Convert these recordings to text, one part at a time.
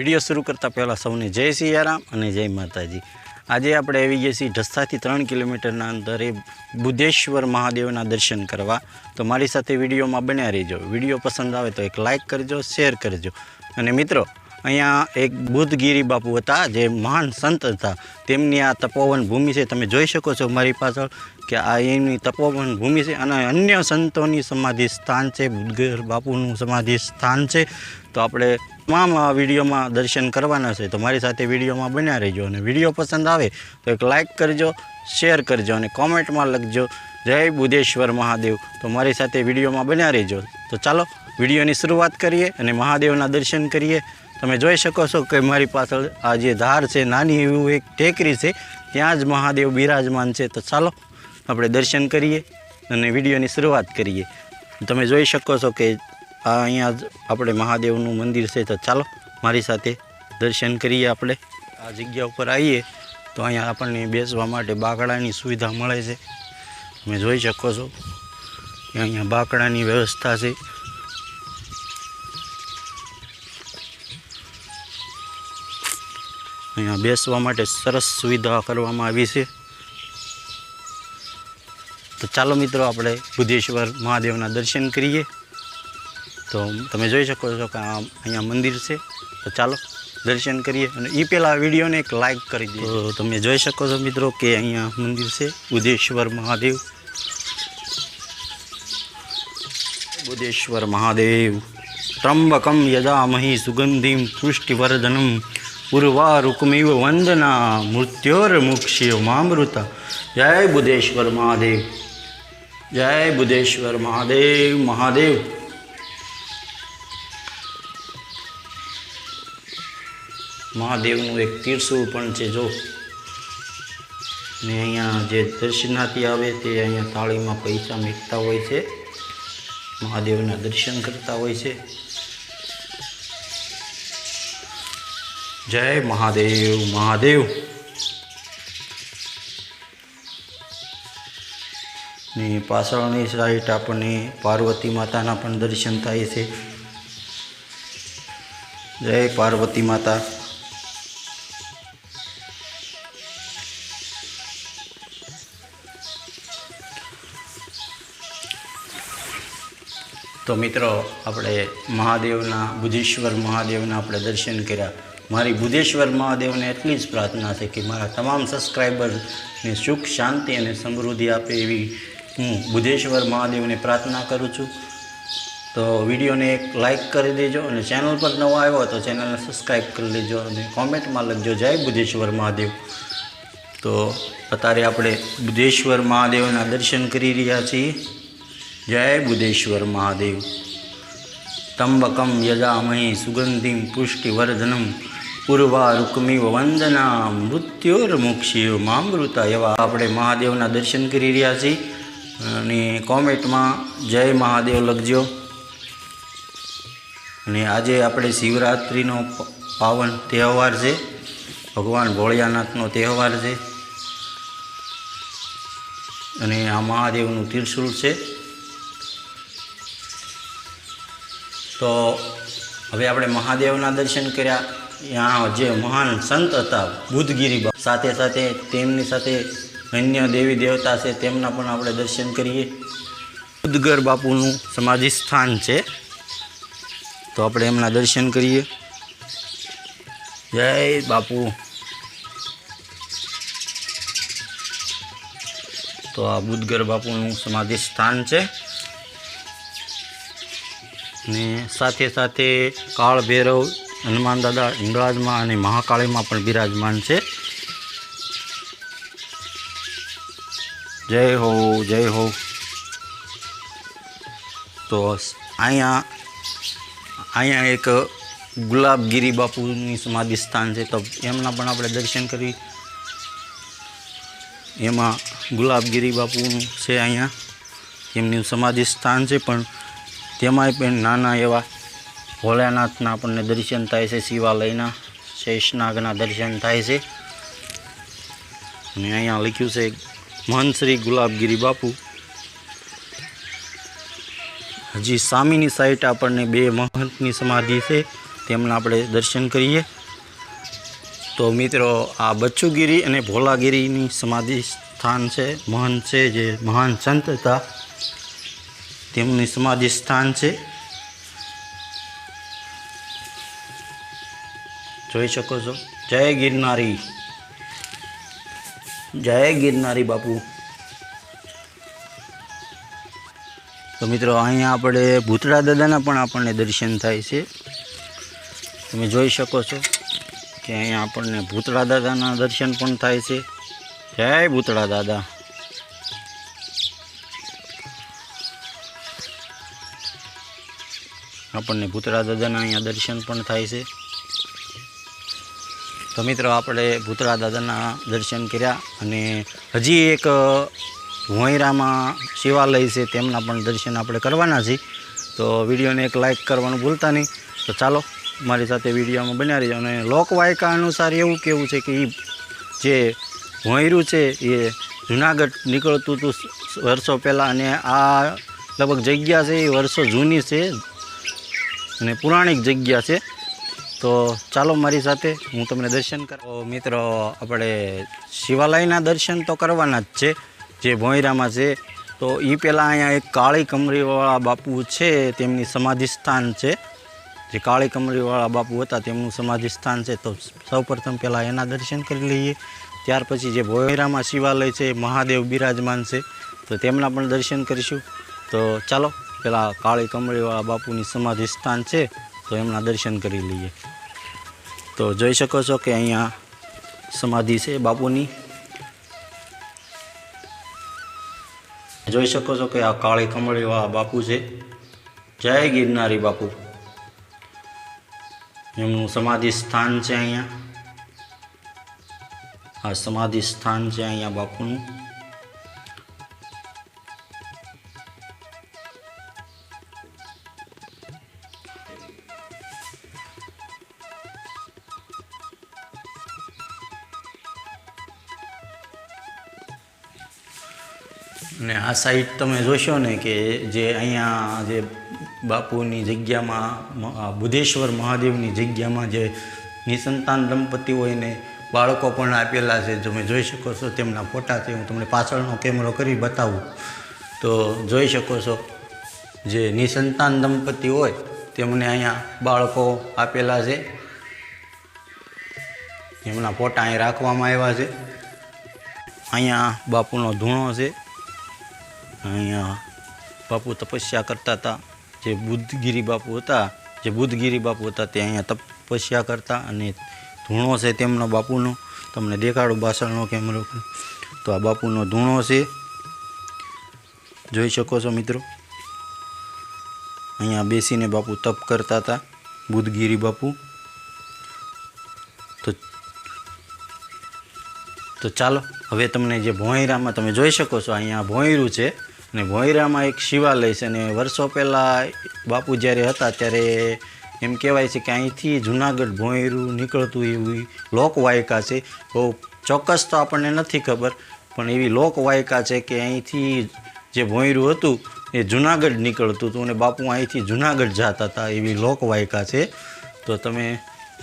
Video શરૂ કરતાં પહેલાં સૌને જય સિયારામ અને જય માતાજી. આજે આપણે આવી ગયા છીએ ઢસાથી ત્રણ કિલોમીટરના અંતરે બુદ્ધેશ્વર મહાદેવના દર્શન કરવા. તો મારી સાથે વિડીયોમાં બન્યા રહેજો. વીડિયો પસંદ આવે તો એક લાઇક કરજો, શેર કરજો. અને મિત્રો અહીંયા એક બુદ્ધગીરી બાપુ હતા, જે મહાન સંત હતા. તેમની આ તપોવન ભૂમિ છે, તમે જોઈ શકો છો મારી પાછળ કે આ એમની તપોવન ભૂમિ છે અને અન્ય સંતોની સમાધિ સ્થાન છે, બુદ્ધગીર બાપુનું સમાધિ સ્થાન છે. તો આપણે તમામ આ વિડીયોમાં દર્શન કરવાના છે. તો મારી સાથે વિડીયોમાં બન્યા રહેજો અને વીડિયો પસંદ આવે તો એક લાઇક કરજો, શેર કરજો અને કોમેન્ટમાં લખજો, જય બુદ્ધેશ્વર મહાદેવ. તો મારી સાથે વિડીયોમાં બન્યા રહેજો. તો ચાલો વિડીયોની શરૂઆત કરીએ અને મહાદેવના દર્શન કરીએ. તમે જોઈ શકો છો કે મારી પાછળ આ જે ધાર છે, નાની એવું એક ટેકરી છે, ત્યાં જ મહાદેવ બિરાજમાન છે. તો ચાલો, આપણે દર્શન કરીએ અને વિડીયોની શરૂઆત કરીએ. તમે જોઈ શકો છો કે આ અહીંયા જ આપણે મહાદેવનું મંદિર છે. તો ચાલો, મારી સાથે દર્શન કરીએ આપણે. આ જગ્યા ઉપર આવીએ તો અહીંયા આપણને બેસવા માટે બાકડાની સુવિધા મળે છે. તમે જોઈ શકો છો કે અહીંયા બાકડાની વ્યવસ્થા છે. અહીંયા બેસવા માટે સરસ સુવિધા કરવામાં આવી છે. તો ચાલો મિત્રો આપણે બુદ્ધેશ્વર મહાદેવના દર્શન કરીએ. તો તમે જોઈ શકો છો કે આ અહીંયા મંદિર છે. તો ચાલો દર્શન કરીએ અને એ પહેલાં વિડીયોને એક લાઈક કરી દો. તો તમે જોઈ શકો છો મિત્રો કે અહીંયા મંદિર છે, બુદ્ધેશ્વર મહાદેવ. બુદ્ધેશ્વર મહાદેવ. ત્રંબકમ યજામહી સુગંધિમ પુષ્ટિવર્ધનમ. ઉર્વારુકમિવ વંદના મૃત્યોર્મુક્ષિયો મામૃતા જય બુદ્ધેશ્વર મહાદેવ જય બુદ્ધેશ્વર મહાદેવ મહાદેવ મહાદેવનું એક તીરસુળ પણ છે, જો. ને અહીંયા જે દર્શનાર્થી આવે તે અહીંયા થાળીમાં પૈસા મેકતા હોય છે. મહાદેવના દર્શન કરતા હોય છે. જય મહાદેવ મહાદેવ. ને પાછળની સાઈડ આપણને પાર્વતી માતાના પણ દર્શન થાય છે. જય પાર્વતી માતા. તો મિત્રો, આપણે મહાદેવના બુધેશ્વર મહાદેવના આપણે દર્શન કર્યા. મારી બુધેશ્વર મહાદેવને એટલી જ પ્રાર્થના છે કે મારા તમામ સબસ્ક્રાઈબરને સુખ, શાંતિ અને સમૃદ્ધિ આપે એવી હું બુધેશ્વર મહાદેવને પ્રાર્થના કરું છું. તો વિડીયોને એક લાઈક કરી દેજો અને ચેનલ પર નવો આવ્યો તો ચેનલને સબસ્ક્રાઈબ કરી લેજો અને કોમેન્ટમાં લખજો, જય બુધેશ્વર મહાદેવ. તો અત્યારે આપણે બુધેશ્વર મહાદેવના દર્શન કરી રહ્યા છીએ. જય બુધેશ્વર મહાદેવ. તંબકમ યજામહી સુગંધિમ પુષ્ટિવર્ધનમ પૂર્વા રૂકમિવ વંદના મૃત્યોર્મુક્ષિયો મામૃતા એવા આપણે મહાદેવના દર્શન કરી રહ્યા છીએ અને કોમેન્ટમાં જય મહાદેવ લખજો. અને આજે આપણે શિવરાત્રિનો પાવન તહેવાર છે. ભગવાન ભોળિયાનાથનો તહેવાર છે. અને આ મહાદેવનું ત્રિશુળ છે. તો હવે આપણે મહાદેવના દર્શન કર્યા. ત્યાં જે મહાન સંત હતા, બુદ્ધગીરી સાથે સાથે તેમની સાથે અન્ય દેવી દેવતા છે, તેમના પણ આપણે દર્શન કરીએ. બુદ્ધગર બાપુનું સમાધિ સ્થાન છે. તો આપણે એમના દર્શન કરીએ. જય બાપુ. તો આ બુદ્ધગર બાપુનું સમાધિ સ્થાન છે. ને સાથે સાથે કાળ ભૈરવ હનુમાન દાદા હિંગળાજમાં અને મહાકાળીમાં પણ બિરાજમાન છે. જય હો જય હો. તો અહીંયા અહીંયા એક ગુલાબગીરી બાપુની સમાધિ સ્થાન છે. તો એમના પણ આપણે દર્શન કરી. એમાં ગુલાબગીરી બાપુનું છે અહીંયા. એમનું સમાધિ સ્થાન છે, પણ તેમાંય પણ નાના એવા ભોળાનાથના આપણને દર્શન થાય છે, શિવાલયના શેષનાગના દર્શન થાય છે. અને અહીંયા લખ્યું છે, મહંત શ્રી ગુલાબગીરી બાપુ. હજી સામેની સાઈડ આપણને બે મહંતની સમાધિ છે, તેમના આપણે દર્શન કરીએ. તો મિત્રો, આ બચ્ચુગીરી અને ભોલાગીરીની સમાધિ સ્થાન છે, મહંત છે, જે મહાન સંત હતા. તેમની સમાધિ સ્થાન છે. જોઈ શકો છો. જય ગિરનારી. જય ગિરનારી બાપુ. તો મિત્રો અહીંયા આપણે ભૂતળા દાદાના પણ આપણને દર્શન થાય છે. તમે જોઈ શકો છો કે અહીંયા આપણને ભૂતળા દાદાના દર્શન પણ થાય છે. જય ભૂતળા દાદા. આપણને ભૂતળા દાદાના અહીંયા દર્શન પણ થાય છે. તો મિત્રો, આપણે ભૂતળા દાદાના દર્શન કર્યા અને હજી એક ભોંયરામાં શિવાલય છે, તેમના પણ દર્શન આપણે કરવાના છે. તો વિડીયોને એક લાઇક કરવાનું ભૂલતા નહીં. તો ચાલો, મારી સાથે વિડીયોમાં બન્યા રહીજો. અને લોકવાયકા અનુસાર એવું કેવું છે કે એ જે ભોંયરું છે, એ જુનાગઢ નીકળતું હતું વર્ષો પહેલાં અને આ લગભગ જગ્યા છે, એ વર્ષો જૂની છે અને પુરાણિક જગ્યા છે. તો ચાલો મારી સાથે, હું તમને દર્શન કર મિત્રો, આપણે શિવાલયના દર્શન તો કરવાના જ છે, જે ભોંયરામાં છે. તો એ પહેલાં અહીંયા એક કાળી કમરીવાળા બાપુ છે, તેમની સમાધિ સ્થાન છે. જે કાળી કમરીવાળા બાપુ હતા, તેમનું સમાધિ સ્થાન છે. તો સૌપ્રથમ પહેલાં એના દર્શન કરી લઈએ. ત્યાર પછી જે ભોંયરામાં શિવાલય છે મહાદેવ બિરાજમાન છે. તો તેમના પણ દર્શન કરીશું. તો ચાલો, પેલા કાળી કમળીવાળા બાપુની સમાધિ સ્થાન છે. તો એમના દર્શન કરી લઈએ. તો જોઈ શકો છો કે અહીંયા સમાધિ છે બાપુની. જોઈ શકો છો કે આ કાળી કમળીવાળા બાપુ છે. જય ગિરનારી બાપુ. એમનું સમાધિ સ્થાન છે અહીંયા. આ સમાધિ સ્થાન છે અહીંયા બાપુનું. આ સાઈટ તમે જોશો ને કે જે અહીંયા જે બાપુની જગ્યામાં બુધેશ્વર મહાદેવની જગ્યામાં જે નિસંતાન હોય ને બાળકો પણ આપેલા છે, તમે જોઈ શકો છો. તેમના ફોટા છે, હું તમને પાછળનો કેમેરો કરી બતાવું. તો જોઈ શકો છો, જે નિસંતાન દંપતી હોય તેમને અહીંયા બાળકો આપેલા છે. એમના ફોટા અહીં રાખવામાં આવ્યા છે. અહીંયા બાપુનો ધૂણો છે. અહીંયા બાપુ તપસ્યા કરતા હતા. જે બુદ્ધગીરી બાપુ હતા, જે બુદ્ધગીરી બાપુ હતા તે અહીંયા તપસ્યા કરતા અને ધૂણો છે તેમનો બાપુનો. તમને દેખાડું બાસણનો કેમેરો. તો આ બાપુનો ધૂણો છે. જોઈ શકો છો મિત્રો. અહીંયા બેસીને બાપુ તપ કરતા હતા, બુદ્ધગીરી બાપુ. તો તો ચાલો, હવે તમને જે ભોંયરામાં તમે જોઈ શકો છો, અહીંયા ભોંયરું છે. અને ભોંયરામાં એક શિવાલય છે અને વર્ષો પહેલાં બાપુ જ્યારે હતા ત્યારે એમ કહેવાય છે કે અહીંથી જુનાગઢ ભોંયરું નીકળતું એવી લોકવાયકા છે. બહુ ચોક્કસ તો આપણને નથી ખબર, પણ એવી લોકવાયકા છે કે અહીંથી જે ભોંયરું હતું એ જુનાગઢ નીકળતું હતું અને બાપુ અહીંથી જુનાગઢ જતા હતા એવી લોકવાયકા છે. તો તમે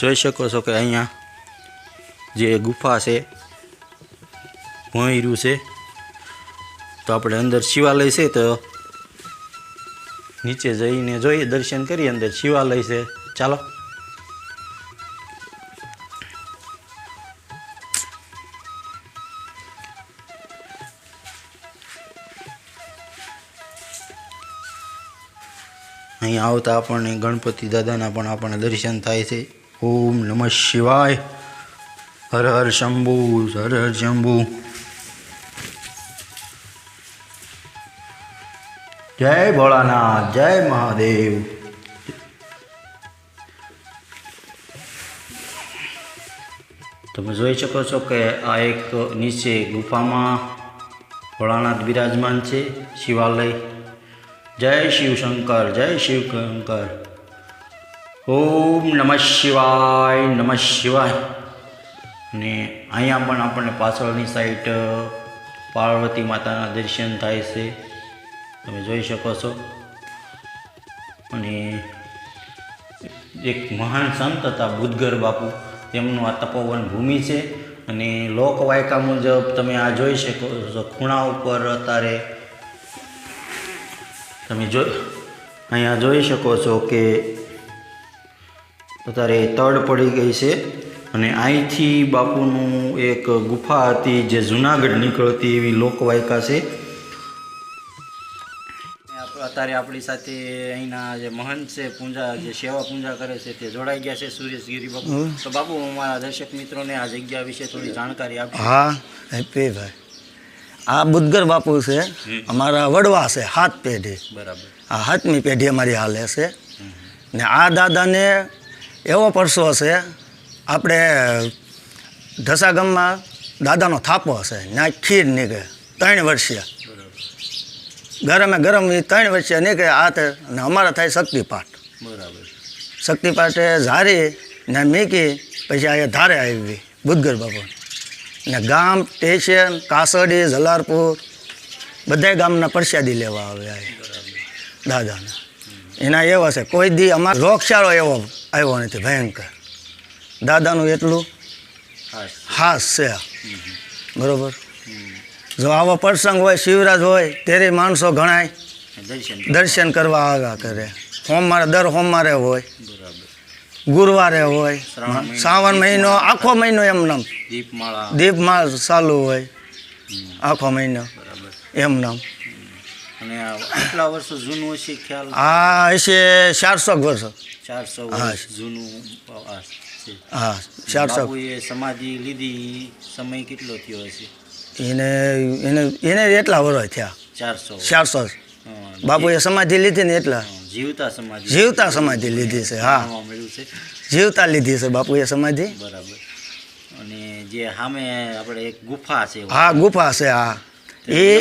જોઈ શકો છો કે અહીંયા જે ગુફા છે ભોંયરું છે. તો આપણે અંદર શિવાલય છે તો નીચે જઈને જોઈએ, દર્શન કરીએ, અંદર શિવાલય છે. ચાલો. અહીંયા આવતા આપણને ગણપતિ દાદાના પણ આપણને દર્શન થાય છે. ઓમ નમઃ શિવાય. હર હર શંભુ, હર હર શંભુ. જય ભોળાનાથ, જય મહાદેવ. તમે જોઈ શકો છો કે આ એક નીચે ગુફામાં ભોળાનાથ બિરાજમાન છે, શિવાલય. જય શિવશંકર જય શિવશંકર ઓમ નમઃ શિવાય નમઃ શિવાય. અને અહીંયા પણ આપણને પાછળની સાઈડ પાર્વતી માતાના દર્શન થાય છે. તમે જોઈ શકો છો. અને એક મહાન સંત હતા બુદ્ધગર બાપુ. તેમનું આ તપોવન ભૂમિ છે. અને લોકવાયકા મુજબ તમે આ જોઈ શકો છો, ખૂણા ઉપર અત્યારે તમે જો અહીંયા જોઈ શકો છો કે અત્યારે તડ પડી ગઈ છે. અને અહીંથી બાપુનું એક ગુફા હતી જે જુનાગઢ નીકળતી એવી લોકવાયકા છે. અત્યારે આપણી સાથે અહીંના જે મહંત છે પૂજા જે સેવા પૂજા કરે છે તે જોડાઈ ગયા છે સુરેશ ગીરી બાપુ તો બાપુ અમારા મારા દર્શક મિત્રોને આ જગ્યા વિશે થોડી જાણકારી આપજો હા હેપીભાઈ આ બુદ્ધગર બાપુ છે અમારા વડવા છે હાથ પેઢી. બરાબર. આ હાથમી પેઢી અમારી હાલે છે. ને આ દાદાને એવો પરસો છે આપણે ઢસા ગામમાં દાદાનો થાપો હશે ત્યાં ખીર નીકળે ત્રણ વર્ષીય. ગરમે ગરમ ત્રણ વચ્ચે નીકળે આ અને અમારા થાય શક્તિપાઠ. બરાબર. શક્તિપાઠે ઝારી ને મીકી પછી અહીંયા ધારે આવી બુદ્ધગર બાપુ ને ગામ સ્ટેશન કાસડી જલારપુર બધા ગામના પ્રસાદી લેવા આવે આ દાદાને. એના એવા છે કોઈ દી અમારો રોગચાળો એવો આવ્યો નથી ભયંકર. દાદાનું એટલું હાસ. છે બરોબર? જો આવો પ્રસંગ હોય શિવરાજ હોય ત્યારે માણસો ઘણાય દર્શન કરવા. આવ્યા કરે. સોમવારે દર સોમવારે હોય બરાબર. ગુરુવારે હોય શ્રાવણ મહિનો. આખો મહિનો એમ નામ. દીપમાળ. ચાલુ હોય આખો મહિનો. બરાબર. એમ નામ. અને વર્ષો જૂનું હશે ચારસો વર્ષો. ચારસો હા. જૂનું હા ચારસો. સમાધિ લીધી સમય કેટલો થયો હશે? એને એને એને એટલા વર્ષ થયા. ચારસો. ચારસો. બાપુએ સમાધિ લીધી ને એટલા. જીવતા સમાધિ. જીવતા સમાધિ લીધી છે હા. જીવતા લીધી છે બાપુએ સમાધિ. બરાબર. અને જે સામે આપણે એક ગુફા છે હા ગુફા છે હા. એ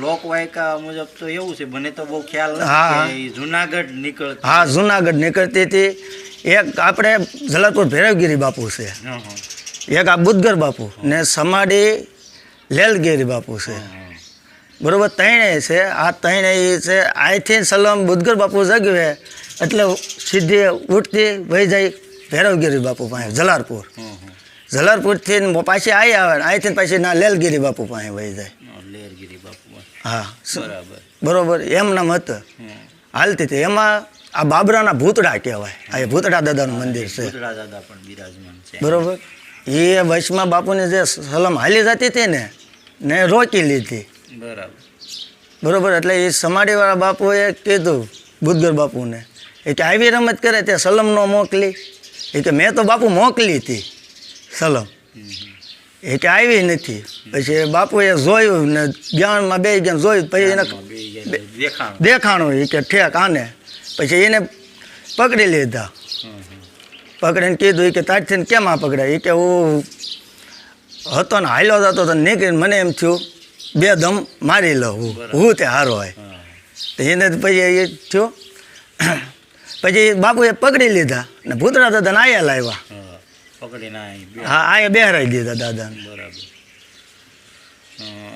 લોકવાયકા મુજબ તો એવું છે મને તો બહુ ખ્યાલ હા. જુનાગઢ નીકળતી. હા જુનાગઢ નીકળતી હતી. એક આપણે જલાલપુર ભૈરવગીરી બાપુ છે. એક આ બુદ્ધગર બાપુ ને સમાડી લેલગીરી બાપુ છે. બરાબર ત્રણેય છે. આ ત્રણેય છે આથી સલમ બુદ્ધગર બાપુ જગવે એટલે સીધી ઉઠતી વહી જાય ભૈરવગીરી બાપુ પાસે જલારપુર. જલારપુરથી પાછી આવી આવે અહીંથી પાછી ના લેલગીરી બાપુ પાસે વહી જાય. હા, બરાબર. એમ નામ હતું. હાલતી હતી. એમાં આ બાબરાના ભૂતડા કહેવાય. આ ભૂતડા દાદાનું મંદિર છે. બરોબર. એ વચમાં બાપુની જે સલમ હાલી જતી હતી ને ને રોકી લીધી. બરાબર. બરોબર? એટલે એ સમાડીવાળા બાપુએ કીધું બુદ્ધર બાપુને એ કે આવી રમત કરે તે સલમ ન મોકલી. એ કે મેં તો બાપુ મોકલી હતી સલમ. એ કે આવી નથી. પછી બાપુએ જોયું ને જ્ઞાનમાં બે જ્ઞાન જોયું પછી એને દેખાણ એ કે ઠેક આને. પછી એને પકડી લીધા. પકડીને કીધું કે તારથી કેમ આ પકડાય? એ કે હું હતો ને હાલ્યો જતો તો નીકળીને મને એમ થયું બે દમ મારી લઉં હું હું તે હારો હોય. તો એને પછી એ થયું. પછી બાપુએ પકડી લીધા ને ભૂતરા દાદાને આયા લાવ્યા હા. આયા બેહરાઈ દીધા દાદાને. બરાબર.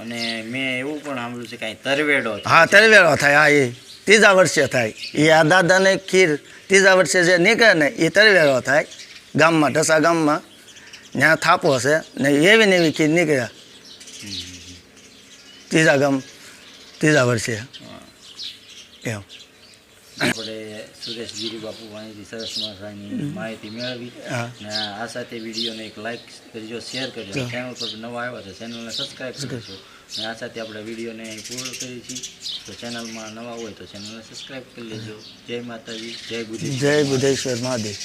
અને મેં એવું પણ સાંભળ્યું છે કાંઈ તરવેડો હા તરવેડો થાય હા એ. ત્રીજા વર્ષે થાય. એ આ દાદાને ખીર ત્રીજા વર્ષે જે નીકળે ને એ તરવેરો થાય. ગામમાં ઢસા ગામમાં. ત્યાં થાપો હશે ને એવી ને એવી ખીર નીકળ્યા. ત્રીજા ગામ ત્રીજા વર્ષે. એમ. આપણે સુરેશ ગીરી બાપુ વાણીથી સરસ મજાની માહિતી મેળવી અને આ સાથે વિડીયોને એક લાઈક કરજો શેર કરજો. ચેનલ પર નવા આવ્યા છે ચેનલને સબસ્ક્રાઈબ કરજો. અને આ સાથે આપણે વિડીયોને અહીં પૂર્ણ કરીએ છીએ. તો ચેનલમાં નવા હોય તો ચેનલને સબસ્ક્રાઈબ કરી લેજો. જય માતાજી જય ગુરુ જય બુધેશ્વર મહાદેવ.